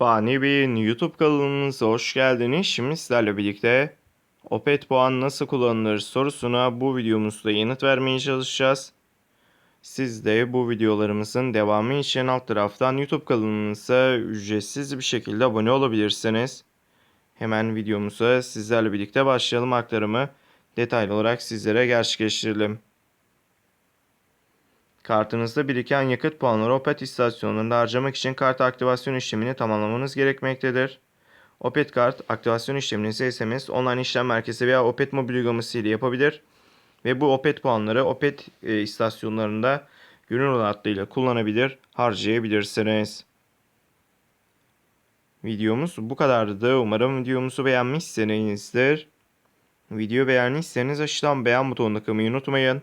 Fani Bey'in YouTube kanalımıza hoş geldiniz. Şimdi sizlerle birlikte Opet puan nasıl kullanılır sorusuna bu videomuzda yanıt vermeye çalışacağız. Siz de bu videolarımızın devamı için alt taraftan YouTube kanalımıza ücretsiz bir şekilde abone olabilirsiniz. Hemen videomuza sizlerle birlikte başlayalım aktarımı detaylı olarak sizlere gerçekleştirelim. Kartınızda biriken yakıt puanları Opet istasyonlarında harcamak için kart aktivasyon işlemini tamamlamanız gerekmektedir. Opet kart aktivasyon işlemini SMS, online işlem merkezi veya Opet mobil uygulaması ile yapabilir. Ve bu Opet puanları Opet e, istasyonlarında gönül rahatlığıyla kullanabilir, harcayabilirsiniz. Videomuz bu kadardı. Umarım videomuzu beğenmişsinizdir. Video beğendiyseniz aşağıdan beğen butonuna kılmayı unutmayın.